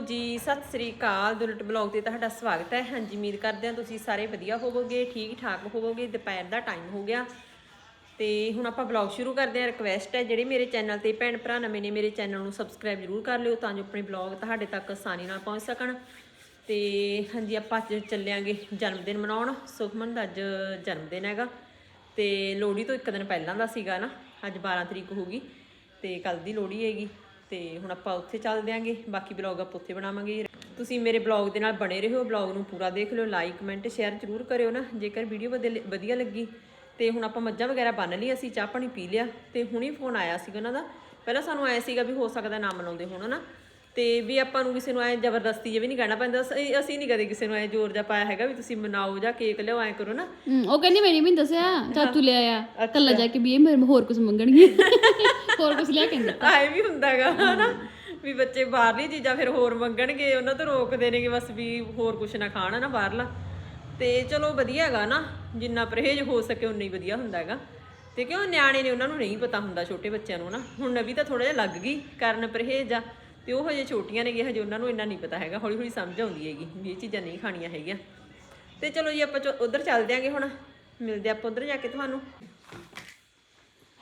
ਜੀ, ਸਤਿ ਸ੍ਰੀ ਅਕਾਲ ਦੁਲਟ ਬਲੌਗ ਤੇ ਤੁਹਾਡਾ ਸਵਾਗਤ ਹੈ। ਹਾਂਜੀ, ਉਮੀਦ ਕਰਦੇ ਹਾਂ ਤੁਸੀਂ ਸਾਰੇ ਵਧੀਆ ਹੋਵੋਗੇ ਠੀਕ ਠਾਕ ਹੋਵੋਗੇ, ਦੁਪਹਿਰ ਦਾ ਟਾਈਮ ਹੋ ਗਿਆ। ਤੇ ਹੁਣ ਆਪਾਂ ਬਲੌਗ ਸ਼ੁਰੂ ਕਰਦੇ ਹਾਂ। ਰਿਕਵੈਸਟ ਹੈ, ਜਿਹੜੇ ਮੇਰੇ ਚੈਨਲ ਤੇ ਭੈਣ ਭਰਾ ਨਵੇਂ ਨੇ, ਮੇਰੇ ਚੈਨਲ ਨੂੰ ਸਬਸਕ੍ਰਾਈਬ ਜ਼ਰੂਰ ਕਰ ਲਿਓ ਤਾਂ ਜੋ ਆਪਣੇ ਬਲੌਗ ਤੁਹਾਡੇ ਤੱਕ ਆਸਾਨੀ ਨਾਲ ਪਹੁੰਚ ਸਕਣ। ਤੇ ਹਾਂਜੀ, ਆਪਾਂ ਅੱਜ ਚੱਲਿਆਂਗੇ ਜਨਮ ਦਿਨ ਮਨਾਉਣ। ਸੁਖਮਨ ਦਾ ਅੱਜ ਜਨਮ ਦਿਨ ਹੈਗਾ। ਤੇ ਲੋਹੜੀ ਤੋਂ ਇੱਕ ਦਿਨ ਪਹਿਲਾਂ ਦਾ ਸੀਗਾ ਨਾ, ਅੱਜ 12 ਤਰੀਕ ਹੋ ਗਈ। ਤੇ ਕੱਲ ਦੀ ਲੋਹੜੀ ਹੈਗੀ। ਤੇ ਹੁਣ ਆਪਾਂ ਉੱਥੇ ਚੱਲ ਦਿਆਂਗੇ ਬਾਕੀ ਬਲੌਗ ਆਪਾਂ ਉੱਥੇ ਬਣਾਵਾਂਗੇ। ਤੁਸੀਂ ਮੇਰੇ ਬਲੌਗ ਦੇ ਨਾਲ ਬਣੇ ਰਹੋ। ਬਲੌਗ ਨੂੰ ਪੂਰਾ ਦੇਖ ਲਿਓ ਲਾਈਕ ਕਮੈਂਟ ਸ਼ੇਅਰ ਜ਼ਰੂਰ ਕਰਿਓ ਨਾ। ਜੇਕਰ ਵੀਡੀਓ ਵਧੀਆ ਲੱਗੀ, ਤੇ ਹੁਣ ਆਪਾਂ ਮੱਝਾਂ ਵਗੈਰਾ ਬੰਨ ਲਈ ਅਸੀਂ ਚਾਹ ਪਾਣੀ ਪੀ ਲਿਆ, ਤੇ ਹੁਣੀ ਫੋਨ ਆਇਆ ਸੀਗਾ ਉਹਨਾਂ ਦਾ। ਪਹਿਲਾਂ ਸਾਨੂੰ ਆਇਆ ਸੀਗਾ ਵੀ ਹੋ ਸਕਦਾ ਨਾ ਮਨਾਉਂਦੇ ਹੋਣ ਨਾ ਤੇ ਵੀ ਆਪਾਂ ਨੂੰ ਕਿਸੇ ਨੂੰ ਐ ਜ਼ਬਰਦਸਤੀ ਜੇ ਵੀ ਨਹੀਂ ਕਹਿਣਾ ਪੈਂਦਾ ਅਸੀਂ ਅਸੀਂ ਨਹੀਂ ਕਦੇ ਕਿਸੇ ਨੂੰ ਐ ਜ਼ੋਰ ਜਾ ਪਾਇਆ ਹੈਗਾ ਵੀ ਤੁਸੀਂ ਮਨਾਓ ਜਾਂ ਕੇਕ ਲਿਆਓ ਐ ਕਰੋ ਨਾ। ਹਮ, ਉਹ ਕਹਿੰਦੀ ਮੈਨੂੰ ਵੀ ਨੀ ਦੱਸਿਆ ਚਾਚੂ ਲੈ ਆਇਆ ਕੱਲਾ ਜਾ ਕੇ ਵੀ ਇਹ ਮੇਰੇ ਹੋਰ ਕੁਝ ਮੰਗਣਗੇ। ਹੋਰ ਕੁਝ ਲਿਆ ਕੇ ਨੀ ਦਿੱਤਾ ਆਏ ਵੀ ਹੁੰਦਾਗਾ ਹਨਾ। ਵੀ ਬੱਚੇ ਬਾਹਰਲੀ ਚੀਜ਼ਾਂ ਫਿਰ ਹੋਰ ਮੰਗਣਗੇ ਉਹਨਾਂ ਤੋਂ ਰੋਕਦੇ ਨੇਗੇ ਬਸ ਵੀ ਹੋਰ ਕੁਛ ਨਾ ਖਾਣ ਨਾ ਬਾਹਰਲਾ। ਤੇ ਚਲੋ ਵਧੀਆ ਹੈਗਾ ਨਾ ਜਿੰਨਾ ਪਰਹੇਜ਼ ਹੋ ਸਕੇ ਉਨਾ ਹੀ ਵਧੀਆ ਹੁੰਦਾ ਹੈਗਾ ਤੇ ਕਿਉਂ ਨਿਆਣੇ ਨੇ ਉਹਨਾਂ ਨੂੰ ਨਹੀਂ ਪਤਾ ਹੁੰਦਾ ਛੋਟੇ ਬੱਚਿਆਂ ਨੂੰ ਨਾ ਹੁਣ ਨਵੀਂ ਤਾਂ ਥੋੜਾ ਜਿਹਾ ਲੱਗ ਗਈ ਕਰਨ ਪਰਹੇਜ਼ ਆ। ਤੇ ਉਹ ਹਜੇ ਛੋਟੀਆਂ ਨੇਗੇ ਹਜੇ ਉਹਨਾਂ ਨੂੰ ਇੰਨਾ ਨਹੀਂ ਪਤਾ ਹੈਗਾ ਹੌਲੀ ਹੌਲੀ ਸਮਝ ਆਉਂਦੀ ਹੈਗੀ ਵੀ ਇਹ ਚੀਜ਼ਾਂ ਨਹੀਂ ਖਾਣੀਆਂ ਹੈਗੀਆਂ। ਤੇ ਚਲੋ ਜੀ ਆਪਾਂ ਉਧਰ ਚੱਲਦੇ ਆਂਗੇ ਹੁਣ। ਮਿਲਦੇ ਆਪਾਂ ਉਧਰ ਜਾ ਕੇ ਤੁਹਾਨੂੰ।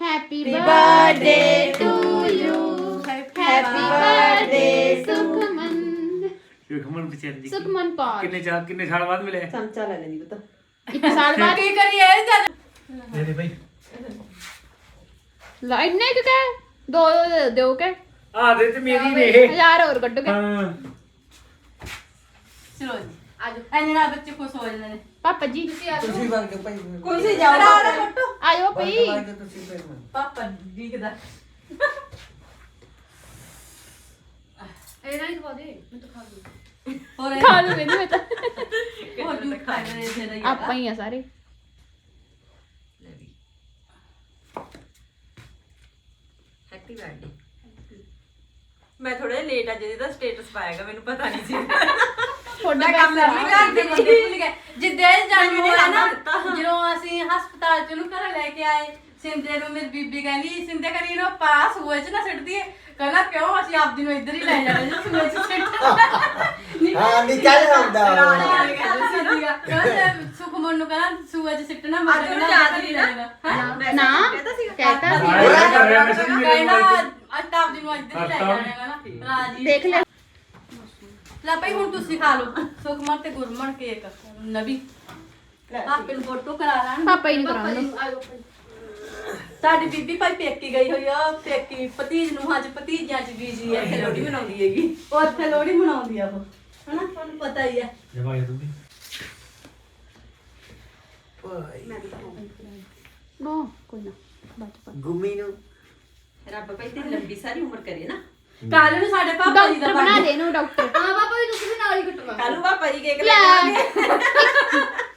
Happy birthday to you happy birthday Sukhman Sukhman ਵਿਚਾਰੀ ਜੀ ਸੁਖਮਨ ਪਾਲ ਕਿੰਨੇ ਚਾਰ ਕਿੰਨੇ ਸਾਲ ਬਾਅਦ ਮਿਲੇ? ਚਮਚਾ ਲੈ ਲੈਣੀ ਪਤਾ। ਇੱਕ ਸਾਲ ਬਾਅਦ? ਕੀ ਕਰੀਏ ਜਦ ਦੇ ਦੇ ਭਾਈ ਲਾ ਇੰਨੇ ਕਿ ਕਹੇ ਦੋ ਦੋ ਦਿਓ ਕੇ। ਆ ਦੇ ਤੇ ਮੇਰੀ ਨੇ। ਇਹ ਹਜ਼ਾਰ ਹੋਰ ਕੱਢੋਗੇ। ਹਾਂ। ਚਲੋ ਜੀ ਆਜੋ ਐਨੇ ਨਾਲ ਬੱਚੇ ਖੁਸ਼ ਹੋ ਜਾਂਦੇ ਨੇ। ਪਾਪਾ ਜੀ। ਤੁਸੀਂ ਆ ਤੁਸੀਂ ਵਰਗੇ ਭਾਈ ਕੁਝ ਜਾਓ ਆਇਓ ਭਈ। ਵਰਗੇ ਤੁਸੀਂ ਫਿਰ ਮੈਂ। ਪਾਪਾ ਦੀਕਦਾ ਇਹਨਾਂ ਨੂੰ ਖਵਾ ਦੇ ਮੈਂ ਤਾਂ ਖਾ ਲੂ ਹੋਰ ਖਾ ਲੂ ਮੈਨੂੰ ਮੈਂ ਤਾਂ। ਹੋਰ ਜੂਟ ਖਾ ਰਹੇ ਨੇ ਰਹੀ ਆਪਾਂ ਹੀ ਆ ਸਾਰੇ। ਹੈਪੀ ਬਰਥਡੇ ਮੈਂ ਥੋੜਾ ਜਿਹਾ ਲੇਟ ਆ ਜਿਹਦੇ ਦਾ ਸਟੇਟਸ ਪਾਇਆਗਾ ਮੈਨੂੰ ਪਤਾ ਨਹੀਂ ਸੀ। ਤੁਹਾਡਾ ਕੰਮ ਪੈਸਾ ਕਰਨੀ ਘਰ ਦੇ ਬੰਦੇ ਭੁੱਲ ਗਏ ਜਿੱਦੇ ਮੈਨੂੰ ਹੋਇਆ ਨਾ। ਜਦੋਂ ਅਸੀਂ ਹਸਪਤਾਲ ਚ ਨੂੰ ਘਰ ਲੈ ਕੇ ਆਏ ਸਿੰਦੇ ਨੂੰ ਮੇਰੀ ਬੀਬੀ ਕਹਿੰਦੀ ਸਿੰਦੇ ਕਰੀ ਨੂੰ ਪਾਸ ਹੋਏ ਚ ਨਾ ਸਿੱਟਦੀ ਕਹਿੰਦਾ ਕਿਉਂ? ਅਸੀਂ ਆਪਦੀ ਨੂੰ ਇੱਧਰ ਹੀ ਲੈ ਜਾਣਾ ਜੀ ਸੂਏ ਚ ਸਿੱਟ ਹਾਂ ਨਿਕਲ ਹੁੰਦਾ। ਕਹਿੰਦਾ ਸੁਖਮਨ ਨੂੰ ਕਹਿੰਦਾ ਸੂਏ ਚ ਸਿੱਟਣਾ ਮੈਂ ਅੱਜ ਉਹਨੂੰ ਯਾਦ ਨਹੀਂ ਲੈ ਨਾ। ਜਾਣਾ। ਨਾ ਕਹਿੰਦਾ ਸੀਗਾ। ਕਹਿਤਾ ਸੀ ਆਇਆ ਕਰ ਰਿਹਾ ਮੈਸੇਜ ਮੇਰੇ ਕਹਿੰਦਾ ਮੋਬਾਈਲ ਅੱਜ ਤਾਂ ਆਪਦੀ ਨੂੰ ਇੱਧਰ ਹੀ ਲੈ ਜਾਣਾ ਕਹਿੰਦਾ ਰਾਜੀ ਦੇਖ ਲੈ। ਲੈ ਭਾਈ ਹੁਣ ਤੁਸੀਂ ਖਾ ਲਓ। ਸੁਖਮਨ ਤੇ ਗੁਰਮਨ ਕੇਕ ਨਵੀ। ਆਪੇ ਨੂੰ ਫੋਟੋ ਕਰਾ ਲੈਣ। ਪਾਪਾ ਹੀ ਨੂੰ ਕਰਾਉਣਾ ਸਾਡੀ ਬੀਬੀ ਭਾਈ ਪੇਕੀ ਗਈ ਹੋਈ ਆ ਪੇਕੀ ਭਤੀਜ ਨੂੰ ਅੱਜ ਭਤੀਜਿਆਂ ਚ ਬੀਜੀ ਹੈ ਲੋਹੜੀ ਮਨਾਉਂਦੀ ਹੈਗੀ। ਉਹ ਉੱਥੇ ਲੋਹੜੀ ਮਨਾਉਂਦੀ ਆ ਉਹ ਹਨਾ? ਤੁਹਾਨੂੰ ਪਤਾ ਹੀ ਆ। ਜਮਾ ਤੂੰ ਵੀ। ਕੋਈ ਨਾ ਚ ਗੁੰਮੀ ਨੂੰ। ਰੱਬ ਭਾਈ ਤੇਰੀ ਲੰਬੀ ਸਾਰੀ ਉਮਰ ਕਰੇ ਨਾ। ਕੱਲ ਨੂੰ ਸਾਡੇ ਪਾਪਾ ਜੀ ਦਾ ਡਾਕਟਰ ਬਣਾ ਦੇ ਇਹਨੂੰ ਡਾਕਟਰ। ਹਾਂ ਪਾਪਾ ਜੀ ਤੁਸੀਂ ਵੀ ਨਾਲ ਹੀ ਕਟਵਾ ਕੱਲ ਨੂੰ ਪਾਪਾ ਜੀ ਕੇਕ ਲੈ। ਲੈ ਕੇ ਆਉਣਗੇ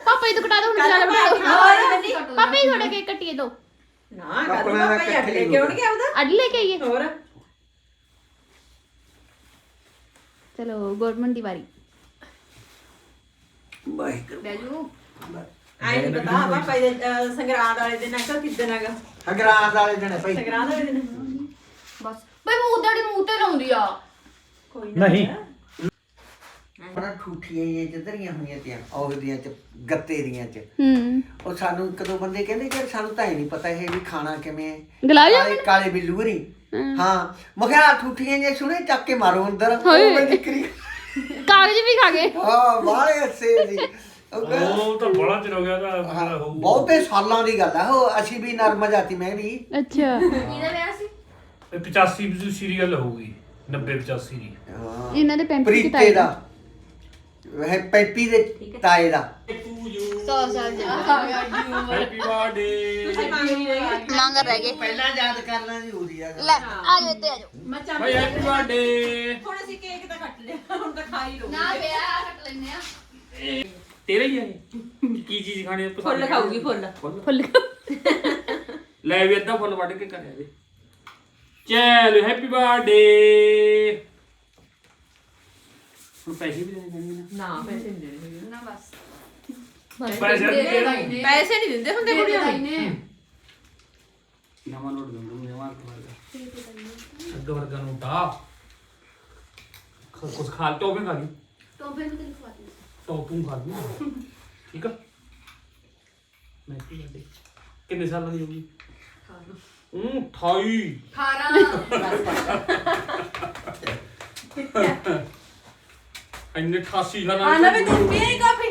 ਪਾਪਾ ਜੀ ਤੋਂ ਕਟਾ ਦੋ ਹੁਣ ਕੱਲ੍ਹ ਜ਼ਿਆਦਾ ਬਣਾ ਦੋ। ਹੋਰ। ਬੰਨੀ। ਪਾਪਾ ਜੀ ਥੋੜਾ ਕੇਕ ਕੱਟੀਏ ਦੋ। ਨਾ ਕੱਲ ਨੂੰ ਆਪਣਾ ਪਾਪਾ ਜੀ ਅੱਡ ਲੈ ਕੇ ਆਉਣਗੇ ਉਹਦਾ ਅੱਜ ਲੈ ਕੇ ਆਈਏ ਹੋਰ ਚਲੋ ਗਵਰਨਮੈਂਟ ਦੀ ਵਾਰੀ ਵਾਹਿਗੁਰੂ ਬੈਜੂ ਆਈ ਨਹੀਂ ਪਤਾ ਪਾਪਾ ਜੀ ਦੇ ਅਹ, ਸੰਗਰਾਂਦ ਵਾਲੇ ਦਿਨ ਅੰਕਲ ਕਿੱਦਣ ਹੈਗਾ ਅਗਰਾਤ ਵਾਲੇ ਦਿਨ ਭਾਈ ਸੰਗਰਾਂਦ ਵਾਲੇ ਦਿਨ ਬਸ ਬਈ ਮੂੰਹ ਦਾੜੀ ਮੂੰਹ ਤੇ ਲਾਉਂਦੀ ਆ ਕੋਈ ਨਾ ਨਹੀਂ ਬੜਾ ਠੂਠੀਆਂ ਇਹ ਜਿੱਧਰੀਆਂ ਹੋਈਆਂ ਤੀਆਂ ਔਗਦੀਆਂ ਚ ਗੱਤੇ ਦੀਆਂ ਚ। ਹੂੰ। ਉਹ ਸਾਨੂੰ ਇੱਕ ਦੋ ਬੰਦੇ ਕਹਿੰਦੇ ਕਿ ਸਾਨੂੰ ਤਾਂ ਇਹ ਨਹੀਂ ਪਤਾ ਇਹ ਵੀ ਖਾਣਾ ਕਿਵੇਂ ਹੈ। ਗੁਲਾਬ ਕਾਲੇ ਕਾਲੇ ਬਿੱਲੂ ਹਰੀ। ਹਾਂ। ਮੈਂ ਕਿਹਾ ਆਹ ਠੂਠੀਆਂ ਜੇ ਸੁਣੇ ਚੱਕ ਕੇ ਮਾਰੋ ਅੰਦਰ। ਉਹ। ਮੈਂ ਨਿਕਰੀ ਕਾਗਜ਼ ਵੀ ਖਾ ਗਏ। ਹਾਂ ਬਾਹਲੇ ਅੱਛੇ ਸੀ। ਉਹ ਕਹਿੰਦਾ- ਉਹ ਤਾਂ ਬੜਾ ਚਿਰ ਹੋ ਗਿਆ ਤਾਂ ਹਾਂ, ਬਹੁਤੇ ਸਾਲਾਂ ਦੀ ਗੱਲ ਆ। ਉਹ ਅਸੀਂ ਵੀ ਨਰਮ ਜਾਤੀ ਮੈਂ ਵੀ। ਅੱਛਾ। ਇਹ 85 ਵੀ ਸੀਰੀਅਲ ਹੋਊਗੀ 90 85 ਦੀ। ਹਾਂ। ਇਹਨਾਂ ਦੇ ਪੈਂਟ ਪ੍ਰੀਤੇ ਦਾ। ਵਹ ਪੈਪੀ ਦੇ ਤਾਏ ਦਾ। 100 ਸਾਲ ਜਾ ਹੈਪੀ ਬਰਥਡੇ ਮੰਗ ਰਹਿ ਗਏ ਪਹਿਲਾਂ ਯਾਦ ਕਰਨਾ ਜ਼ਰੂਰੀ ਆ। ਲੈ ਆ ਜਾਓ ਇੱਥੇ ਆ ਜਾਓ। ਭਾਈ ਹੈਪੀ ਬਰਥਡੇ ਹੁਣ ਅਸੀਂ ਕੇਕ ਤਾਂ ਕੱਟ ਲਿਆ ਹੁਣ ਤਾਂ ਖਾ ਹੀ ਲਓ। ਨਾ ਵਿਆਹ ਕੱਟ ਲੈਨੇ ਆ। ਤੇਰਾ ਹੀ ਹੈ ਇਹ? ਕੀ ਚੀਜ਼ ਖਾਣੀ? ਪਸੰਦ ਫੁੱਲ ਖਾਊਗੀ ਫੁੱਲ। ਫੁੱਲ? ਫੁੱਲ ਲੈ ਵੀ ਅੱਧਾ ਫੁੱਲ ਵੱਢ ਕੇ ਕਰਿਆ ਦੇ। ਚਲ ਹੈਪੀ ਬਰਥਡੇ ਹੁਣ ਪੈਸੇ ਵੀ ਦੇਣੇ ਪੈਣਗੇ ਨਾ। ਨਾ ਪੈਸੇ ਨਹੀਂ ਦੇਣੇ ਨਾ ਬਸ। ਪੈਸੇ ਨਹੀਂ ਦੇਣੇ ਪੈਸੇ ਨਹੀਂ ਦਿੰਦੇ ਹੁੰਦੇ ਕੁੜੀਆਂ ਨੂੰ। ਨਵਾਂ ਲੋਡ ਦੰਦੂ ਨਵਾਂ ਕਰਵਾ ਅੱਧ ਵਰਗਾ ਨੂੰ ਤਾ ਕੁਝ ਖਾ ਟੋਪੇ ਖਾ ਲਈ? ਟੋਪੇ ਨੂੰ ਤੈਨੂੰ ਖਵਾ ਦਿੰਦੀ ਟੋਪੂ ਖਾ ਲਈ। ਠੀਕ ਆ। ਮੈਂ ਕੀ ਕਰਦੇ ਕਿੰਨੇ ਸਾਲਾਂ ਦੀ ਹੋਗੀ ਹੂੰ 28 ਇੰਨੇ 88 ਸਾਲਾਂ ਆਨਾ ਵੀ ਤੂੰ ਪੀਏ ਕਾਫੀ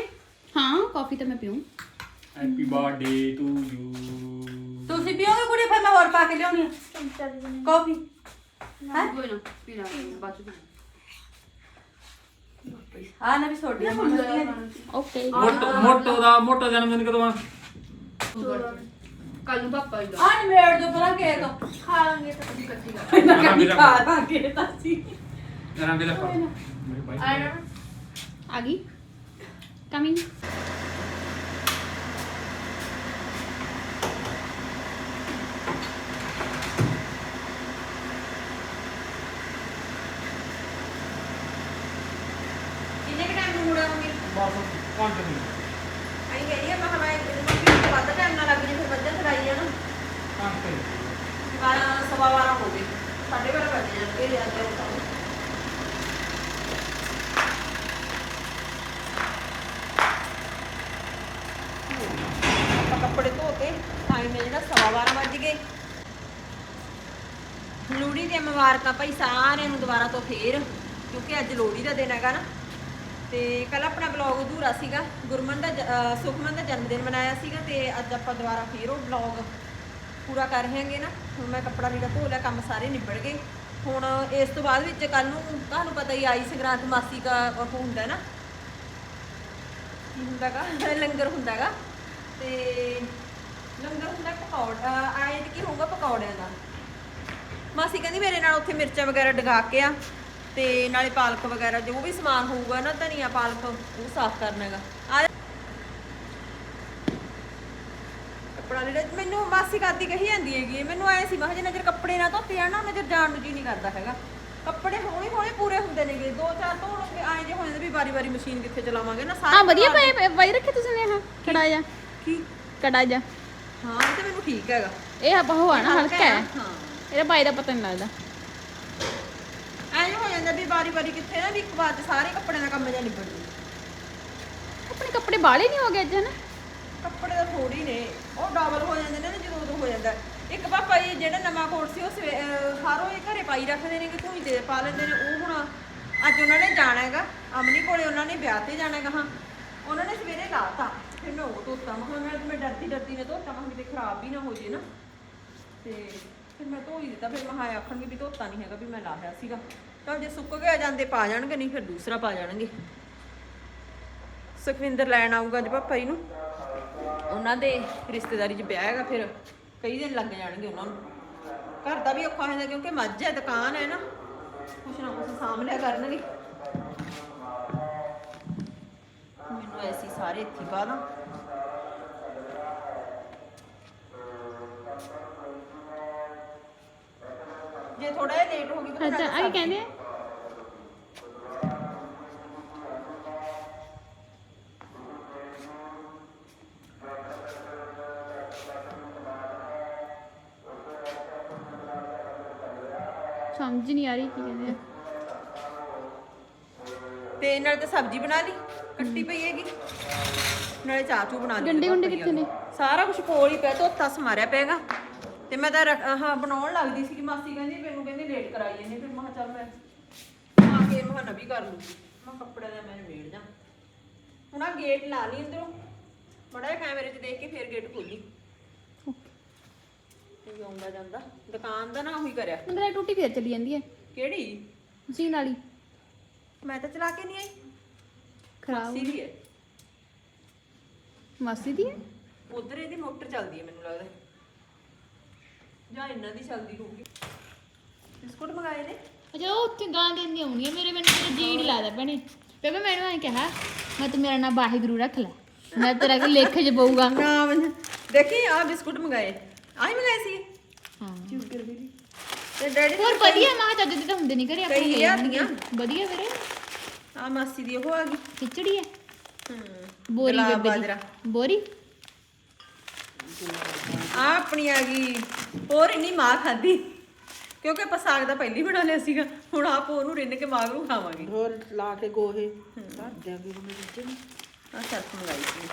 ਹਾਂ ਕਾਫੀ ਤਾਂ ਮੈਂ ਪੀਉਂ ਹੈਪੀ ਬਰਥਡੇ ਟੂ ਯੂ ਤੁਸੀਂ ਪੀਓਗੇ ਕੁੜੀ ਫਿਰ ਮੈਂ ਹੋਰ ਪਾ ਕੇ ਲਿਆਉਣੀ ਆ। ਕਾਫੀ ਕੋਈ ਨਾ ਪੀਣਾ ਬਾਅਦ ਚ ਆਨਾ ਵੀ ਸੋਡੀਆਂ ਮੰਗਦੀਆਂ ਓਕੇ ਮੋਟੋ ਮੋਟੋ ਦਾ ਮੋਟੋ ਜਨਮ ਦਿਨ ਕਦੋਂ ਆ? ਕੱਲ ਨੂੰ ਪਾਪਾ ਜੀ ਆਨ ਮੇੜ ਦੋ ਪਰਾਂ ਕੇਕ ਖਾ ਲਾਂਗੇ ਤਾਂ ਕਦੀ ਕੱਟੀ ਕਰ। ਨਾ ਕਦੀ ਖਾ ਲਾਂਗੇ ਤਾਂ ਸੀ ਜਨਮ ਦਿਨ ਪਰ ਮੇਰੇ ਭਾਈ ਆ ਗਈ ਕਮਿੰਗ ਕਿੰਨੇ ਕ ਟਾਈਮ ਨੂੰ ਮੁੜਾਂਗੇ ਬਸ ਕੰਟੀਨਿਊ ਆਈ ਗਈ ਆ ਮੈਂ ਮੈਂ ਮੰਮੀ ਵੱਧ ਟਾਈਮ ਨਾ ਲੱਗ ਜੇ ਫਿਰ ਵੱਧਣ ਚੜਾਈ ਆ ਨਾ ਕੰਟੀਨਿਊ ਬਾਰਾਂ ਸਵਾ ਬਾਰਾਂ ਹੋ ਗਏ ਸਾਢੇ ਬਾਰਾਂ ਵੱਜ ਜਾਣਗੇ ਲਿਆ ਤੇ ਆਪਾਂ ਕੱਪੜੇ ਧੋ ਕੇ ਟਾਈਮ ਹੈ ਜਿਹੜਾ ਸਵਾ ਬਾਰਾਂ ਵੱਜ ਗਏ ਲੋਹੜੀ ਦੀਆਂ ਮੁਬਾਰਕਾਂ ਭਾਈ ਸਾਰਿਆਂ ਨੂੰ ਦੁਬਾਰਾ ਤੋਂ ਫੇਰ, ਕਿਉਂਕਿ ਅੱਜ ਲੋਹੜੀ ਦਾ ਦਿਨ ਹੈਗਾ ਨਾ। ਤੇ ਕੱਲ ਆਪਣਾ ਬਲੌਗ ਅਧੂਰਾ ਸੀਗਾ, ਗੁਰਮਨ ਦਾ ਸੁਖਮਨ ਦਾ ਜਨਮ ਦਿਨ ਮਨਾਇਆ ਸੀਗਾ ਤੇ ਅੱਜ ਆਪਾਂ ਦੁਬਾਰਾ ਫੇਰ ਉਹ ਬਲੌਗ ਪੂਰਾ ਕਰ ਰਹੇਗੇ ਨਾ। ਹੁਣ ਮੈਂ ਕੱਪੜਾ ਲੀੜਾ ਧੋ ਲਿਆ, ਕੰਮ ਸਾਰੇ ਨਿਬੜ ਗਏ। ਹੁਣ ਇਸ ਤੋਂ ਬਾਅਦ ਵਿੱਚ ਕੱਲ ਨੂੰ ਤੁਹਾਨੂੰ ਪਤਾ ਹੀ ਆਈ ਸੰਗਰਾਂਦ ਮਾਸੀ ਦਾ ਉਹ ਹੁੰਦਾ ਨਾ। ਕੀ ਹੁੰਦਾਗਾ? ਲੰਗਰ ਹੁੰਦਾਗਾ। ਤੇ ਲੰਗਰ ਹੁੰਦਾ ਪਕੌੜਾ ਆਏ ਕੀ ਹੋਊਗਾ ਪਕੌੜਿਆਂ ਦਾ। ਮਾਸੀ ਕਹਿੰਦੀ ਮੇਰੇ ਨਾਲ ਉੱਥੇ ਮਿਰਚਾਂ ਵਗੈਰਾ ਡਗਾ ਕੇ ਆ ਤੇ ਨਾਲੇ ਪਾਲਕ ਵਗੈਰਾ ਜੋ ਵੀ ਸਮਾਨ ਹੋਊਗਾ ਨਾ ਧਨੀਆ ਪਾਲਕ ਉਹ ਸਾਫ਼ ਕਰਨਾ ਹੈਗਾ। ਆ ਕੱਪੜਾ ਜਿਹੜਾ ਮੈਨੂੰ ਮਾਸੀ ਕਰਦੀ ਕਹੀ ਜਾਂਦੀ ਹੈਗੀ ਮੈਨੂੰ ਐ ਸੀ ਮੈਂ ਜੇ ਨਜ਼ਰ ਕੱਪੜੇ ਨਾ ਧੋਤੇ ਆ ਨਾ ਨਜ਼ਰ ਜਾਣ ਨੂੰ ਜੀ ਨਹੀਂ ਕਰਦਾ ਹੈਗਾ। ਕੱਪੜੇ ਹੌਲੀ ਹੌਲੀ ਪੂਰੇ ਹੁੰਦੇ ਨੇਗੇ ਦੋ ਚਾਰ ਧੋਣ ਕੇ ਆਏ ਜੇ ਹੋ ਜਾਂਦੇ ਵੀ ਵਾਰੀ ਵਾਰੀ ਮਸ਼ੀਨ ਕਿੱਥੇ ਚਲਾਵਾਂਗੇ ਨਾ ਹਾਂ ਵਧੀਆ ਪਏ ਵਾਈ ਰੱਖੇ ਤੁਸੀਂ ਨੇ ਹਾਂ ਕੜਾ ਜਾ ਕੀ ਕੜਾ ਜਾ ਹਾਂ ਤਾਂ ਮੈਨੂੰ ਠੀਕ ਹੈਗਾ। ਇਹ ਆਪਾਂ ਹੋਆ ਨਾ ਹਲਕਾ ਹੈ ਹਾਂ। ਇਹਦਾ ਬਾਈ ਦਾ ਪਤਾ ਨਹੀਂ ਲੱਗਦਾ। ਐਂ ਹੋ ਜਾਂਦਾ ਵੀ ਵਾਰੀ ਵਾਰੀ ਕਿੱਥੇ ਨਾ ਵੀ ਇੱਕ ਵਾਰ 'ਚ ਸਾਰੇ ਕੱਪੜਿਆਂ ਦਾ ਕੰਮ ਜਾਂ ਨਿਬੜ ਜੂ ਆਪਣੇ ਕੱਪੜੇ ਬਾਲੇ ਨਹੀਂ ਹੋ ਗਏ ਅੱਜ ਹਨਾ? ਕੱਪੜੇ ਤਾਂ ਥੋੜੀ ਨੇ ਉਹ ਡਬਲ ਹੋ ਜਾਂਦੇ ਨੇ ਨਾ ਜਦੋਂ ਉਦੋਂ ਹੋ ਜਾਂਦਾ। ਇੱਕ ਪਾਪਾ ਜੀ ਜਿਹੜਾ ਨਵਾਂ ਕੋਟ ਸੀ ਉਹ ਸਵੇ- ਅਹ ਸਾਰੋਂ ਇਹ ਘਰੇ ਪਾਈ ਰੱਖਦੇ ਨੇ ਕਿ ਧੂਈ ਤੇ ਪਾ ਲੈਂਦੇ ਨੇ ਉਹ ਹੁਣ ਅੱਜ ਉਹਨਾਂ ਨੇ ਜਾਣਾ ਹੈਗਾ ਅਮਨੀ ਕੋਲੇ ਉਹਨਾਂ ਨੇ ਵਿਆਹ ਤੇ ਜਾਣਾ ਹੈਗਾ ਹਾਂ। ਉਹਨਾਂ ਨੇ ਸਵੇਰੇ ਲਾਤਾ ਫਿਰ ਮੈਂ ਉਹ ਧੋਤਾ ਮੈਂ ਕਿਹਾ ਮੈਂ ਮੈਂ ਡਰਦੀ ਡਰਦੀ ਨੇ ਧੋਤਾ ਮੈਂ ਕਿਹਾ ਕਿਤੇ ਖਰਾਬ ਵੀ ਨਾ ਹੋ ਜੇ ਨਾ। ਤੇ ਫਿਰ ਮੈਂ ਧੋ ਹੀ ਦਿੱਤਾ, ਫਿਰ ਮੈਂ ਹਾਏ ਆਖਣਗੇ ਵੀ ਧੋਤਾ ਨਹੀਂ ਹੈਗਾ, ਵੀ ਮੈਂ ਲਾਇਆ ਸੀਗਾ। ਤਾਂ ਜੇ ਸੁੱਕ ਗਿਆ ਜਾਂਦੇ ਪਾ ਜਾਣਗੇ, ਨਹੀਂ ਫਿਰ ਦੂਸਰਾ ਪਾ ਜਾਣਗੇ। ਸੁਖਵਿੰਦਰ ਲੈਣ ਆਊਗਾ ਅੱਜ ਪਾਪਾ ਜੀ ਨੂੰ। ਉਹਨਾਂ ਦੇ ਰਿਸ਼ਤੇਦਾਰੀ 'ਚ ਵਿਆਹ ਹੈਗਾ, ਫਿਰ ਕਈ ਦਿਨ ਲੱਗ ਜਾਣਗੇ ਉਹਨਾਂ ਨੂੰ। ਘਰ ਦਾ ਵੀ ਔਖਾ ਹੁੰਦਾ ਕਿਉਂਕਿ ਮੱਝ ਹੈ, ਦੁਕਾਨ ਹੈ ਨਾ। ਕੁਛ ਨਾ ਕੁਛ ਸਾਹਮਣੇ ਕਰਨਗੇ। ਮੈਨੂੰ ਐਸੀ ਸਾਰੇ ਇੱਥੇ ਪਾ ਜੇ ਥੋੜਾ ਜਿਹਾ ਲੇਟ ਹੋ ਗਈ ਤਾਂ ਅੱਛਾ ਆ ਕੀ ਕਹਿੰਦੇ ਆ। ਸਮਝ ਨਹੀਂ ਆ ਰਹੀ ਕੀ ਕਹਿੰਦੇ ਆ। ਤੇ ਨਾਲੇ ਤਾਂ ਸਬਜ਼ੀ ਬਣਾ ਲਈ ਕੱਟੀ ਪਈ ਹੈਗੀ। ਨਾਲੇ ਚਾਚੂ ਬਣਾ ਲਈ ਗੰਢੇ ਗੁੰਢੇ ਕਿੱਥੇ ਨੇ? ਸਾਰਾ ਕੁਝ ਕੋਲ ਹੀ ਪਿਆ ਧੋਤਾ ਸਮਾਰਿਆ ਪਿਆਗਾ ਤੇ ਮੈਂ ਤਾਂ ਰੱਖ- ਆਹ ਬਣਾਉਣ ਲੱਗਦੀ ਸੀ ਕਿ ਮਾਸੀ ਕਹਿੰਦੀ ਮੈਨੂੰ ਲੇਟ ਕਰਾਈ ਜਾਂਦੀ ਫਿਰ ਮੈਂ ਕਿਹਾ ਚੱਲ ਮੈਂ ਆ ਕੇ ਮੈਂ ਕਿਹਾ ਨਵੀ ਕਰ ਲੂੰਗੀ ਮੈਂ ਕੱਪੜੇ ਦਾ ਮੈਂ ਮੇੜ ਜਾ ਹੁਣ ਆ ਗੇਟ ਲਾ ਲਈ ਅੰਦਰੋਂ। ਮੜਾ ਜਿਹਾ ਕੈਮਰੇ 'ਚ ਦੇਖ ਕੇ ਫਿਰ ਗੇਟ ਖੋਲੀ। ਇਹ ਆਉਂਦਾ ਜਾਂਦਾ। ਦੁਕਾਨ ਦਾ ਨਾ ਉਹੀ ਕਰਿਆ। ਮੇਰਾ ਟੂਟੀ ਫੇਰ ਚਲੀ ਜਾਂਦੀ ਹੈ। ਕਿਹੜੀ? ਮਸ਼ੀਨ ਵਾਲੀ। ਮੈਂ ਤਾਂ ਚਲਾ ਕੇ ਨਹੀਂ ਆਈ। ਖਰਾਬ ਮਾਸੀ ਦੀ ਹੈ। ਮਾਸੀ ਦੀ ਹੈ? ਉਧਰ ਇਹਦੀ ਮੋਟਰ ਚੱਲਦੀ ਹੈ ਮੈਨੂੰ ਲੱਗਦਾ। ਜਾਂ ਇਹਨਾਂ ਦੀ ਚੱਲਦੀ ਹੋਊਗੀ। ਬਿਸਕੁਟ ਮੰਗਾਏ ਨੇ? ਅਜਾ ਉਹ ਉੱਥੇ ਗਾਂ ਦੇਣੀ ਆਉਣੀ ਹੈ ਮੇਰੇ ਮੈਨੂੰ ਤੇਰਾ ਜੀ ਨਹੀਂ ਲੱਗਦਾ ਭੈਣੇ। ਬੇਬੇ ਮੈਨੂੰ ਐਂ ਕਿਹਾ ਮੈਂ ਤੇ ਮੇਰਾ ਨਾਂ ਵਾਹਿਗੁਰੂ ਰੱਖ ਲੈ। ਮੈਂ ਤੇਰਾ ਕਿ ਲੇਖ ਚ ਪਊਗਾ। ਨਾ ਮੈਨੂੰ ਦੇਖੀ ਆ ਬਿਸਕੁਟ ਮੰਗਾਏ। ਆਈ ਮੰਗਾਏ ਸੀ ਹਾਂ। ਤੇ ਡੈਡੀ ਹੋਰ ਵਧੀਆ ਮੈਂ ਚੱਜ ਦੇ ਤਾਂ ਹੁੰਦੇ ਨਹੀਂ ਘਰੇ ਆਪਣੇ ਕਈ ਲੈ ਲਿਆਂਦੀਆਂ। ਵਧੀਆ ਵੀਰੇ ਆ ਮਾਸੀ ਦੀ ਉਹ ਆ ਗਈ। ਖਿਚੜੀ ਹੈ? ਹੂੰ। ਬੋਰੀ ਗੁਲਾਬ ਬੇਬੇ ਬਾਜਰਾ। ਦੀ ਬੋਰੀ? ਆ ਆਪਣੀ ਆ ਗਈ। ਹੋਰ ਇੰਨੀ ਮਾਂ ਖਾਦੀ ਕਿਉਂਕਿ ਆਪਾਂ ਸਾਗ ਦਾ ਪਹਿਲੀ ਬਣਾ ਲਿਆ ਸੀਗਾ ਹੁਣ ਆਪ ਉਹਨੂੰ ਰਿੰਨ ਕੇ ਮਾਗਰੂ ਖਾਵਾਂਗੇ। ਹੋਰ ਲਾ ਕੇ ਗੋਹੇ। ਧਰ ਦਿਆਂਗੇ ਉਹਨੂੰ ਵਿੱਚ ਨੂੰ। ਆ ਸਰਫ ਮੰਗਾਈ ਸੀ।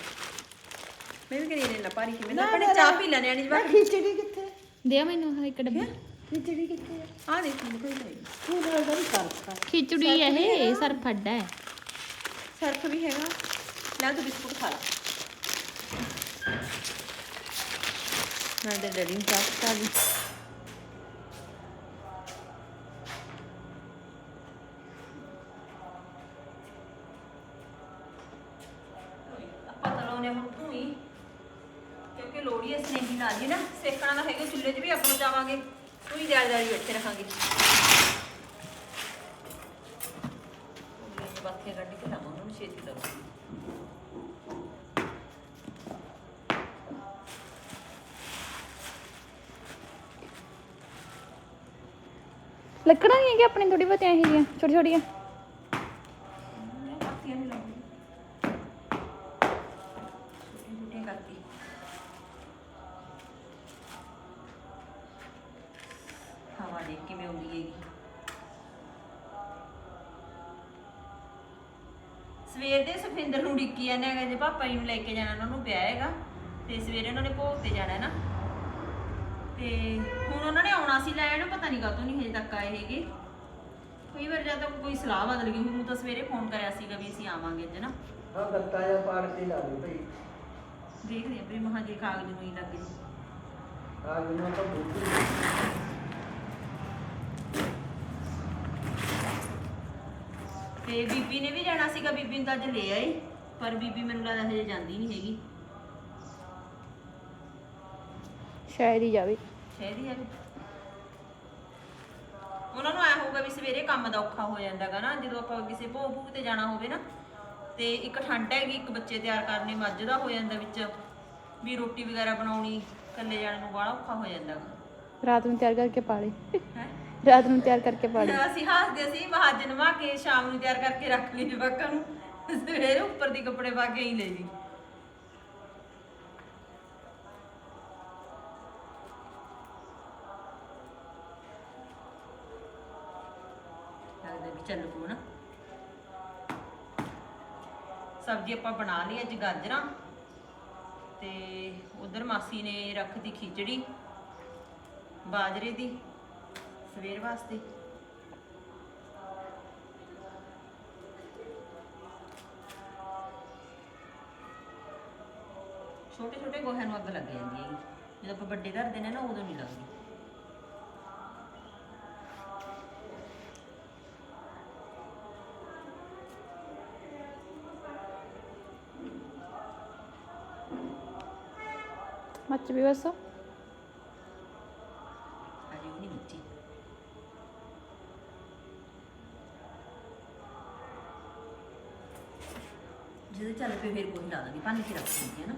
ਮੈਂ ਵੀ ਕਰੀ ਨਾ ਪਾਰੀ ਕਿਵੇਂ ਨਾ ਆਪਣੇ ਚਾਹ ਪੀ ਲੈਣੇ ਆਣੀ ਜਵਾਕ। ਖਿਚੜੀ ਕਿੱਥੇ? ਦੇ ਮੈਨੂੰ ਆਹ ਇੱਕ ਡੱਬਾ। ਖਿਚੜੀ ਕਿੱਥੇ ਆ? ਆ ਦੇਖ ਮੈਨੂੰ ਕੋਈ ਨਹੀਂ। ਤੂੰ ਨਾਲ ਦਾ ਵੀ ਕਰਤਾ ਖਿਚੜੀ ਹੈ ਇਹ ਸਰ ਫੱਡਾ ਹੈ। ਸਰਫ ਵੀ ਹੈਗਾ। ਲੈ ਤੂੰ ਬਿਸਕੁਟ ਖਾ ਲਾ। ਮੈਂ ਤੇ ਡੈਡੀ ਨੂੰ ਚਾਹ ਪਾ ਦੀ ਆਪਾਂ ਤਲਾਉਨੇ ਹੁਣ ਧੂਈ ਕਿਉਂਕਿ ਲੋੜੀ ਅਸੀਂ ਨਹੀਂ ਲਾ ਲਈ ਨਾ ਸੇਕਣਾ ਤਾਂ ਹੈਗਾ ਚੁੱਲ੍ਹੇ 'ਚ ਵੀ ਆਪਾਂ ਨੂੰ ਜਾਵਾਂਗੇ ਧੂਈ ਜਾਲ ਜਾਲੀ ਬੈਠੇ ਰਹਾਂਗੇ ਬਾਕੀ ਕੱਢ ਕੇ ਲਾਵਾਂ, ਉਹਨਾਂ ਨੂੰ ਛੇਤੀ ਲਾਵਾਂ ਲੱਕੜਾਂ ਨਹੀਂ ਹੈਗੀਆਂ ਆਪਣੀ ਥੋੜੀ ਬਹੁਤੀਆਂ ਇਹ ਜੀਆਂ ਛੋਟੀ ਛੋਟੀਆਂ ਬਾਕੀਆਂ ਵੀ ਲਾਉਂਗੀ ਛੋਟੀਆਂ ਛੋਟੀਆਂ ਕਰਤੀ ਹਵਾ ਦੇਖ ਕਿਵੇਂ ਆਉਂਦੀ ਹੈਗੀ ਸਵੇਰ ਦੇ ਡਿੱਕੀ ਜਾਂਦੇ ਹੈਗੇ ਜੇ ਪਾਪਾ ਜੀ ਨੂੰ ਲੈ ਕੇ ਜਾਣਾ ਉਹਨਾਂ ਨੂੰ ਵਿਆਹ ਹੈਗਾ। ਤੇ ਸਵੇਰੇ ਉਹਨਾਂ ਨੇ ਭੋਗ ਤੇ ਜਾਣਾ ਹੈ ਨਾ। ਤੇ ਹੁਣ ਉਹਨਾਂ ਨੇ ਆਉਣਾ ਸੀ ਲੈਣ ਪਤਾ ਨਹੀਂ ਕਾਹਤੋਂ ਨਹੀਂ ਹਜੇ ਤੱਕ ਆਏ ਹੈਗੇ। ਕਈ ਵਾਰ ਜਦ ਤੱਕ ਕੋਈ ਸਲਾਹ ਬਦਲ ਗਈ ਮੈਨੂੰ ਤਾਂ ਸਵੇਰੇ ਫੋਨ ਕਰਿਆ ਸੀਗਾ ਵੀ ਅਸੀਂ ਆਵਾਂਗੇ ਅੱਜ ਨਾ। ਹਾਂ ਗੱਤਾ ਜਾਂ ਪਾੜ ਕੇ ਲਾ ਦੇ ਭਾਈ। ਦੇਖਦੇ ਆਂ ਵੀ ਮਹਾਂ ਜੇ ਕਾਗਜ਼ ਨੂੰ ਹੀ ਲੱਗ ਜੀ ਆ ਜਿੰਨਾ ਤਾਂ ਬੁੱਧੀ ਤੇ ਬੀਬੀ ਨੇ ਵੀ ਜਾਣਾ ਸੀਗਾ ਬੀਬੀ ਨੂੰ ਤਾਂ ਅੱਜ ਲੈ ਆਏ। ਪਰ ਬੀਬੀ ਮੈਨੂੰ ਲੱਗਦਾ ਹਜੇ ਜਾਂਦੀ ਨਹੀਂ ਹੈਗੀ। ਸ਼ਾਇਦ ਹੀ ਜਾਵੇ। ਸ਼ਾਇਦ ਹੀ ਜਾਵੇ ਉਹਨਾਂ ਨੂੰ ਐ ਹੋਊਗਾ ਵੀ ਸਵੇਰੇ ਕੰਮ ਦਾ ਔਖਾ ਹੋ ਜਾਂਦਾਗਾ ਨਾ ਜਦੋਂ ਆਪਾਂ ਕਿਸੇ ਭੋਗ ਭੂਗ ਤੇ ਜਾਣਾ ਹੋਵੇ ਨਾ ਤੇ ਇੱਕ ਠੰਡ ਹੈਗੀ ਇੱਕ ਬੱਚੇ ਤਿਆਰ ਕਰਨੇ ਮੱਝ ਦਾ ਹੋ ਜਾਂਦਾ ਵਿੱਚ ਵੀ ਰੋਟੀ ਵਗੈਰਾ ਬਣਾਉਣੀ ਇਕੱਲੇ ਜਾਣ ਨੂੰ ਬੜਾ ਔਖਾ ਹੋ ਜਾਂਦਾਗਾ। ਰਾਤ ਨੂੰ ਤਿਆਰ ਕਰਕੇ ਪਾ ਲਈ ਹੈ? ਰਾਤ ਨੂੰ ਤਿਆਰ ਕਰਕੇ ਪਾ ਲਈ ਅਸੀਂ ਹੱਸਦੇ ਸੀ ਮਹਾਜਨ ਨਵਾ ਕੇ ਸ਼ਾਮ ਨੂੰ ਤਿਆਰ ਕਰਕੇ ਰੱਖ ਲਈ ਜਵਾਕਾਂ ਨੂੰ। ਸਵੇਰੇ ਉੱਪਰ ਦੀ ਕੱਪੜੇ ਪਾ ਕੇ ਹੀ ਲੈ ਜੀ। ਲੱਗਦਾ ਵੀ ਚੱਲ ਪੂ ਨਾ। ਸਬਜ਼ੀ ਆਪਾਂ ਬਣਾ ਲਈ ਅੱਜ ਗਾਜਰਾਂ ਤੇ ਉਧਰ ਮਾਸੀ ਨੇ ਰੱਖਦੀ ਖਿਚੜੀ ਬਾਜਰੇ ਦੀ ਸਵੇਰ ਵਾਸਤੇ। ਛੋਟੇ ਛੋਟੇ ਗੋਹਿਆਂ ਨੂੰ ਅੱਗ ਲੱਗ ਜਾਂਦੀ ਹੈਗੀ। ਜਦੋਂ ਆਪਾਂ ਵੱਡੇ ਧਰਦੇ ਨੇ ਨਾ ਉਦੋਂ ਨਹੀਂ ਲੱਗਦੀ। ਮੱਚ ਵੀ ਬਸ। ਅਜੇ ਉਹ ਨਹੀਂ ਮੁੱਚੀ। ਜਦੋਂ ਚੱਲ ਪਏ ਫਿਰ ਕੋਈ ਲਾ ਦਾਂਗੇ। ਭੰਨ ਕੇ ਰੱਖ ਦਿੰਦੀ ਹੈ ਨਾ।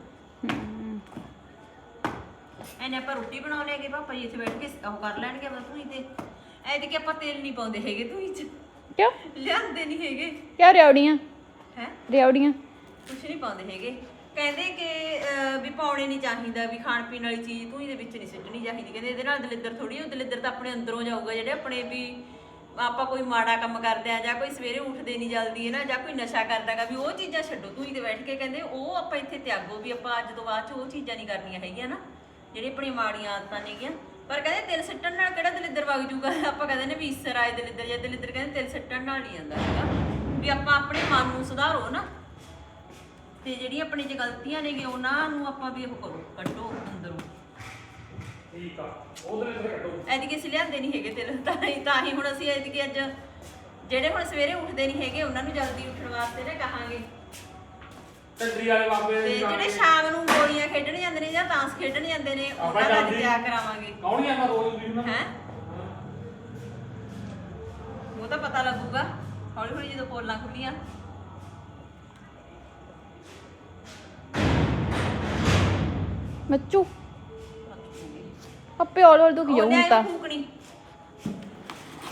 ਐਨੇ ਆਪਾਂ ਰੋਟੀ ਬਣਾਉਣੇ ਹੈਗੇ ਪਾਪਾ ਜੀ ਇੱਥੇ ਬੈਠ ਕੇ ਉਹ ਕਰ ਲੈਣਗੇ ਬਸ ਤੂੰ ਤੇ। ਐਦੇ ਕਿ ਆਪਾਂ ਤੇਲ ਨਹੀਂ ਪਾਉਂਦੇ ਹੈਗੇ ਤੂੰ ਚ। ਕਿਉਂ? ਲਿਆਂਦੇ ਨਹੀਂ ਹੈਗੇ। ਕਿਆ ਰਿਉੜੀਆਂ ਹੈ? ਰਿਉੜੀਆਂ ਕੁਛ ਨਹੀਂ ਪਾਉਂਦੇ ਹੈਗੇ। ਕਹਿੰਦੇ ਕਿ ਵੀ ਪਾਉਣੇ ਨਹੀਂ ਚਾਹੀਦਾ ਵੀ ਖਾਣ ਪੀਣ ਵਾਲੀ ਚੀਜ਼ ਤੂੰ ਇਹਦੇ ਵਿੱਚ ਨਹੀਂ ਸਿੱਟਣੀ ਚਾਹੀਦੀ। ਕਹਿੰਦੇ ਇਹਦੇ ਨਾਲ ਦਲਿੱਦਰ ਥੋੜੀ ਉਹ ਦਲਿੱਦਰ ਤਾਂ ਆਪਣੇ ਅੰਦਰੋਂ ਜਾਊਗਾ ਜਿਹੜੇ ਆਪਣੇ ਵੀ ਆਪਾਂ ਕੋਈ ਮਾੜਾ ਕੰਮ ਕਰਦੇ ਆ ਜਾਂ ਕੋਈ ਸਵੇਰੇ ਉੱਠਦੇ ਨਹੀਂ ਜਲਦੀ ਹੈ ਨਾ ਜਾਂ ਕੋਈ ਨਸ਼ਾ ਕਰਦਾਗਾ ਵੀ ਉਹ ਚੀਜ਼ਾਂ ਛੱਡੋ ਤੂੰ ਇਹਦੇ ਬੈਠ ਕੇ ਕਹਿੰਦੇ ਉਹ ਆਪਾਂ ਇੱਥੇ ਤਿਆਗੋ ਵੀ ਆਪਾਂ ਅੱਜ ਤੋਂ ਬਾਅਦ ਚ ਉਹ ਚੀਜ਼ਾਂ ਨਹੀਂ ਕਰਨੀਆਂ ਹੈਗੀਆਂ ਨਾ। ਜਿਹੜੀ ਆਪਣੀ ਮਾੜੀਆਂ ਆਦਤਾਂ ਨੇਗੀਆਂ ਪਰ ਕਹਿੰਦੇ ਤਿਲ ਸਿੱਟਣ ਨਾਲ ਕਿਹੜਾ ਦਲਿੱਦਰ ਵਗ ਜੂਗਾ? ਆਪਾਂ ਕਹਿੰਦੇ ਨੇ ਵੀ ਈਸਰ ਆਏ ਦਲਿੱਦਰ ਜਾਂ ਦਲਿੱਦਰ ਕਹਿੰਦੇ ਤਿਲ ਸਿੱਟਣ ਨਾਲ ਨਹੀਂ ਜਾਂਦਾ ਹੈਗਾ। ਵੀ ਆਪਾਂ ਆਪਣੇ ਮਨ ਨੂੰ ਸੁਧਾਰੋ ਨਾ। ਤੇ ਜਿਹੜੀਆਂ ਆਪਣੇ ਚ ਗਲਤੀਆਂ ਨੇਗੇ ਉਹਨਾਂ ਨੂੰ ਆਪਾਂ ਵੀ ਉਹ ਕਰੋ ਕੱਢੋ ਅੰਦਰੋਂ। ਠੀਕ ਆ ਉਹਦੇ ਐਤਕੀ ਅਸੀਂ ਲਿਆਂਦੇ ਨਹੀਂ ਹੈਗੇ ਤਿਲ ਤਾਂ ਹੀ ਤਾਂ ਹੀ ਹੁਣ ਅਸੀਂ ਐਤਕੀ ਅੱਜ ਜਿਹੜੇ ਹੁਣ ਸਵੇਰੇ ਉੱਠਦੇ ਨਹੀਂ ਹੈਗੇ ਉਹਨਾਂ ਨੂੰ ਜਲਦੀ ਉੱਠਣ ਵਾਸਤੇ ਨਾ ਕਹਾਂਗੇ। ਟੱਡਰੀ ਵਾਲੇ ਬਾਬੇ ਤੇ ਜਿਹੜੇ ਸ਼ਾਮ ਨੂੰ ਗੋਲੀਆਂ ਖੇਡਣ ਜਾਂਦੇ ਨੇ ਜਾਂ ਤਾਂਸ ਖੇਡਣ ਜਾਂਦੇ ਨੇ ਆਪਾਂ ਉਹਨਾਂ ਦਾ ਜਾਂਦੇ ਕਿਆ ਕਰਾਵਾਂਗੇ। ਕੌਣ ਹੀ ਆਂਦਾ ਰੋਜ਼ ਵੀ ਨਾ ਹੈ? ਉਹ ਤਾਂ ਪਤਾ ਲੱਗੂਗਾ। ਹੌਲੀ ਹੌਲੀ ਜਦੋਂ ਪੋਲਾਂ ਖੁੱਲੀਆਂ। ਮੱਚੂ ਆਪੇ ਔਲ ਔਲ ਦੁਖ ਜਾਊ ਹੁਣ ਤਾਂ। ਫੂਕਣੀ।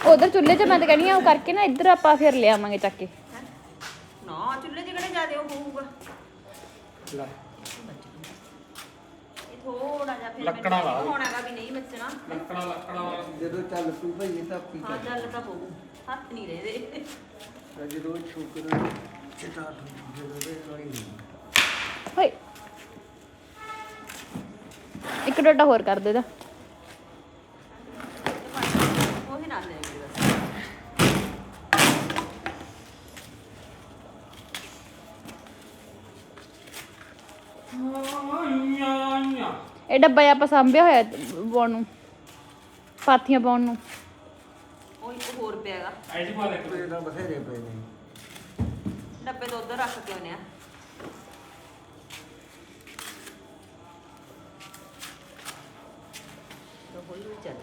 ਉਧਰ ਚੁੱਲ੍ਹੇ 'ਚ ਮੈਂ ਤਾਂ ਕਹਿੰਦੀ ਆ ਉਹ ਕਰਕੇ ਨਾ ਇੱਧਰ ਆਪਾਂ ਫਿਰ ਲੈ ਆਵਾਂਗੇ ਚੱਕ ਕੇ ਨਾ ਚੁੱਲ੍ਹੇ 'ਚ ਕਿਹੜੇ ਜ਼ਿਆਦੇ ਉਹ ਹੋਊਗਾ ਲੈ, ਇਹ ਥੋੜਾ ਜਿਹਾ ਫਿਰ ਲੱਕੜਾਂ ਲਾ। ਹੋਣਾਗਾ ਵੀ ਨਹੀਂ ਮੱਚਣਾ। ਲੱਕੜਾਂ ਲੱਕੜਾਂ ਵਾਲਾ ਜਦੋਂ ਚੱਲ ਪਈ ਭਾਈ ਇਹ ਤਾਂ ਪੀ ਹਾਂ ਚੱਲ ਤਾਂ ਪਊ। ਹੱਥ ਨਹੀਂ ਰਹਦੇ ਜਦੋਂ ਛੋਕਰਾ ਚਟਾ ਜਦੋਂ ਦੇ ਨਹੀਂ ਹੋਏ ਇੱਕ ਡੋਟਾ ਹੋਰ ਕਰ ਦੇ ਦਾ ਉਹੀ ਨਾਲ ਲੈ ਗਏ ਬਸ ਇਹ ਡੱਬਾ ਜਿਹਾ ਆਪਾਂ ਸਾਂਭਿਆ ਹੋਇਆ ਪਾਉਣ ਨੂੰ ਪਾਥੀਆਂ ਪਾਉਣ ਨੂੰ। ਉਹ ਇੱਕ ਹੋਰ ਪਿਆਗਾ ਐਜੀ ਪਾ ਲੈ ਤੇ ਤਾਂ ਬਥੇਰੇ ਪਏ ਨੇ। ਡੱਬੇ ਤੋਂ ਉਧਰ ਰੱਖ ਕੇ ਆਉਨੇ ਆ ਤਾਂ ਹੌਲੀ ਹੌਲੀ ਚੱਲ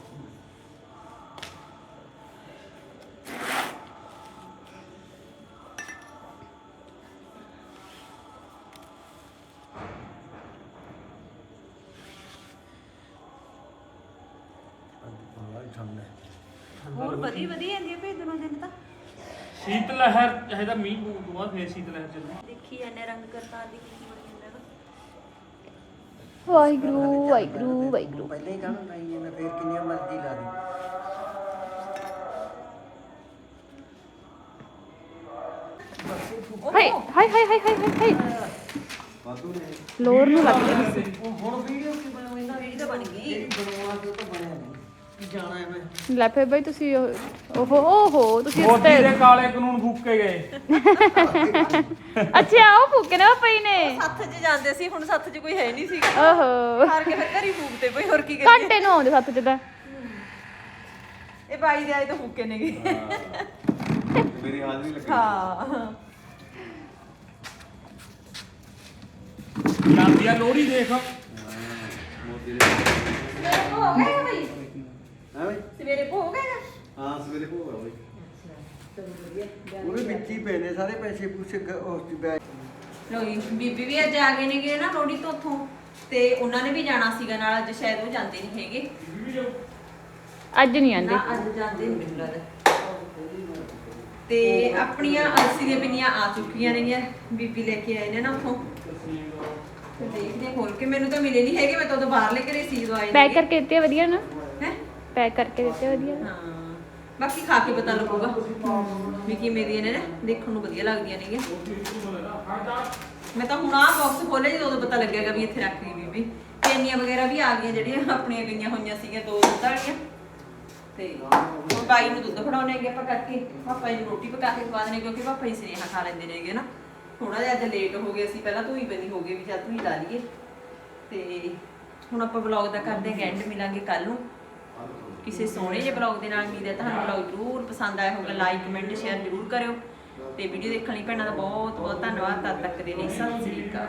ਬਾਲਾ ਠੰਡ ਹੈ ਹੋਰ ਵਧੀ ਵਧੀ ਜਾਂਦੀ ਹੈ ਭਈ ਦਿਨੋਂ ਦਿਨ ਤਾਂ। ਸ਼ੀਤ ਲਹਿਰ ਇਹਦਾ ਮੀਂਹ ਪੂਣ ਤੋਂ ਬਾਅਦ ਫੇਰ ਸ਼ੀਤ ਲਹਿਰ ਚੱਲੂ। ਦੇਖੀ ਐਨੇ ਰੰਗ ਕਰਤਾਰ ਦੀ ਕੀ ਬਣੀ ਜਾਂਦਾ ਵਾਹਿਗੁਰੂ ਵਾਹਿਗੁਰੂ ਵਾਹਿਗੁਰੂ। ਪਹਿਲਾਂ ਹੀ ਕਹਿਣਾ ਨਹੀਂ ਇਹਨਾਂ ਫੇਰ ਕਿੰਨੀਆਂ ਮਰਜ਼ੀ ਲਾ ਦੀ। ਹਾਏ ਹਾਏ ਹਾਏ ਹਾਏ ਹਾਏ ਹਾਏ ਹਾਏ। ਵਾਧੂ ਨੇ। ਲੋਰ ਨੂੰ ਲੱਗ ਗਿਆ ਉਹ ਹੁਣ ਵੀਡੀਓ ਕੀ ਬਣਾਉਂਦਾ ਵੀਡੀਓ ਤਾਂ ਬਣ ਗਈ। ਜਿਹੜੀ ਬਣਾਉਣਾ ਤੇ ਉਹ ਤਾਂ ਬਣਿਆ ਨਹੀਂ। ਜਾਣਾ ਹੈ ਮੈਂ? ਲੈ ਫੇ ਬਈ ਤੁਸੀਂ ਉਹ- ਓਹੋ ਓਹੋ ਤੁਸੀਂ ਮੋਦੀ ਦੇ ਕਾਲੇ ਕਾਨੂੰਨ ਫੂਕ ਕੇ ਗਏ। ਅੱਛਾ ਉਹ ਫੂਕੇ ਨਾ ਪਈ ਨੇ। ਸੱਥ 'ਚ ਜਾਂਦੇ ਸੀ ਹੁਣ ਸੱਥ 'ਚ ਕੋਈ ਹੈ ਨਹੀਂ ਸੀਗਾ। ਓਹੋ। ਹਾਰ ਕੇ ਫਿਰ ਘਰੀ ਫੂਕਦੇ ਪਈ ਹੋਰ ਕੀ ਕਰੀਏ? ਘੰਟੇ ਨੂੰ ਆਉਂਦੇ ਸੱਤ ਚ ਤਾਂ। ਇਹ ਬਾਈ ਦੇ ਆਏ ਤਾਂ ਫੂਕੇ ਨੇਗੇ। ਮੇਰੀ ਹਾਜ਼ਰੀ ਲੱਗੀ। ਹਾਂ। ਜਾਂਦੀ ਆ ਲੋਹੜੀ ਦੇਖ। ਮੋਦੀ ਦੇ ਹੋ ਗਿਆ ਬਈ। ਹਾਂ ਬਈ। ਸਵੇਰੇ ਹਾਂ ਸਵੇਰੇ ਹੋਗਾ ਬਈ। ਉਹਦੇ ਵਿੱਚ ਹੀ। ਪਏ ਨੇ ਸਾਰੇ ਪੈਸੇ ਪੂਸੇ ਗ- ਉਸ ਦੀ ਬੈਗ ਲੋਈ ਬੀਬੀ ਵੀ ਅੱਜ ਆ ਗਏ ਨੇਗੇ ਨਾ ਲੋੜੀ ਤੋਂ ਉੱਥੋਂ ਤੇ ਉਹਨਾਂ ਨੇ ਵੀ ਜਾਣਾ ਸੀਗਾ ਨਾਲ ਅੱਜ ਸ਼ਾਇਦ ਉਹ ਜਾਂਦੇ ਨਹੀਂ ਹੈਗੇ। ਅੱਜ ਨਹੀਂ ਆਂਦੇ। ਨਾ ਅੱਜ ਜਾਂਦੇ ਨਹੀਂ ਮੈਨੂੰ ਲੱਗਦਾ। ਤੇ ਆਪਣੀਆਂ ਅਲਸੀ ਦੀਆਂ ਪਿੰਨੀਆਂ ਆ ਚੁੱਕੀਆਂ ਨੇਗੀਆਂ ਬੀਬੀ ਲੈ ਕੇ ਆਏ ਨੇ ਨਾ ਉੱਥੋਂ। ਤੇ ਦੇਖਦੇ ਖੋਲ ਕੇ ਮੈਨੂੰ ਤਾਂ ਮਿਲੇ ਨਹੀਂ ਹੈਗੇ ਮੈਂ ਤਾਂ ਉਦੋਂ ਬਾਹਰ ਲੈ ਕੇ ਰਹੀ ਸੀ ਦਵਾਈ ਪੈਕ ਕਰਕੇ ਦਿੱਤੇ ਆ ਵਧੀਆ ਨਾ। ਪੈਕ ਕਰਕੇ ਦਿੱਤੇ ਵਧੀਆ ਹਾਂ, ਬਾਕੀ ਖਾ ਕੇ ਪਤਾ ਲੱਗੂਗਾ। ਵੀ ਕਿਵੇਂ ਦੀਆਂ ਨੇ ਨਾ, ਦੇਖਣ ਨੂੰ ਵਧੀਆ ਲੱਗਦੀਆਂ ਨੇਗੀਆਂ। ਮੈਂ ਤਾਂ ਹੁਣ ਆਹ ਬਾਕਸ ਖੋਲੇ ਜਦੋਂ ਉਦੋਂ ਪਤਾ ਲੱਗੇਗਾ ਵੀ ਇੱਥੇ ਰੱਖ ਗਈ ਬੀਬੀ। ਕੇਨੀਆਂ ਵਗੈਰਾ ਵੀ ਆ ਗਈਆਂ ਜਿਹੜੀਆਂ, ਆਪਣੀਆਂ ਗਈਆਂ ਹੋਈਆਂ ਸੀਗੀਆਂ, ਦੋ ਦੁੱਧ ਵਾਲੀਆਂ। ਤੇ ਹੁਣ ਬਾਈ ਨੂੰ ਦੁੱਧ ਫੜਾਉਣੇ ਹੈਗੇ ਆਪਾਂ ਕਰਕੇ, ਪਾਪਾ ਜੀ ਨੂੰ ਰੋਟੀ ਪਕਾ ਕੇ ਖਵਾ ਦੇਣੇ, ਕਿਉਂਕਿ ਪਾਪਾ ਜੀ ਸਨੇਹਾ ਖਾ ਲੈਂਦੇ ਨੇਗੇ ਨਾ। ਥੋੜਾ ਜਿਹਾ ਅੱਜ ਲੇਟ ਹੋ ਗਏ ਸੀ, ਪਹਿਲਾਂ ਤੂੰ ਹੀ ਬਣੀ ਹੋ ਗਈ ਵੀ ਚੱਲ ਤੂੰ ਲਾ ਲਈਏ। ਤੇ ਹੁਣ ਆਪਾਂ ਵਲੌਗ ਦਾ ਕਰਦੇ ਹਾਂ ਐਂਡ ਮਿਲਾਂਗੇ ਕੱਲ ਨੂੰ। ਕਿਸੇ ਸੋਹਣੇ ਜਿਹੇ ਬਲੌਗ ਦੇ ਨਾਲ ਉਮੀਦ ਹੈ ਤੁਹਾਨੂੰ ਬਲੌਗ ਜ਼ਰੂਰ ਪਸੰਦ ਆਇਆ ਹੋਵੇਗਾ ਲਾਈਕ ਕਮੈਂਟ ਸ਼ੇਅਰ ਜ਼ਰੂਰ ਕਰਿਓ। ਤੇ ਵੀਡੀਓ ਦੇਖਣ ਲਈ ਭੈਣਾਂ ਦਾ ਬਹੁਤ ਬਹੁਤ ਧੰਨਵਾਦ। ਤਦ ਤੱਕ ਦੇ ਲਈ ਸਤਿ ਸ੍ਰੀ ਅਕਾਲ।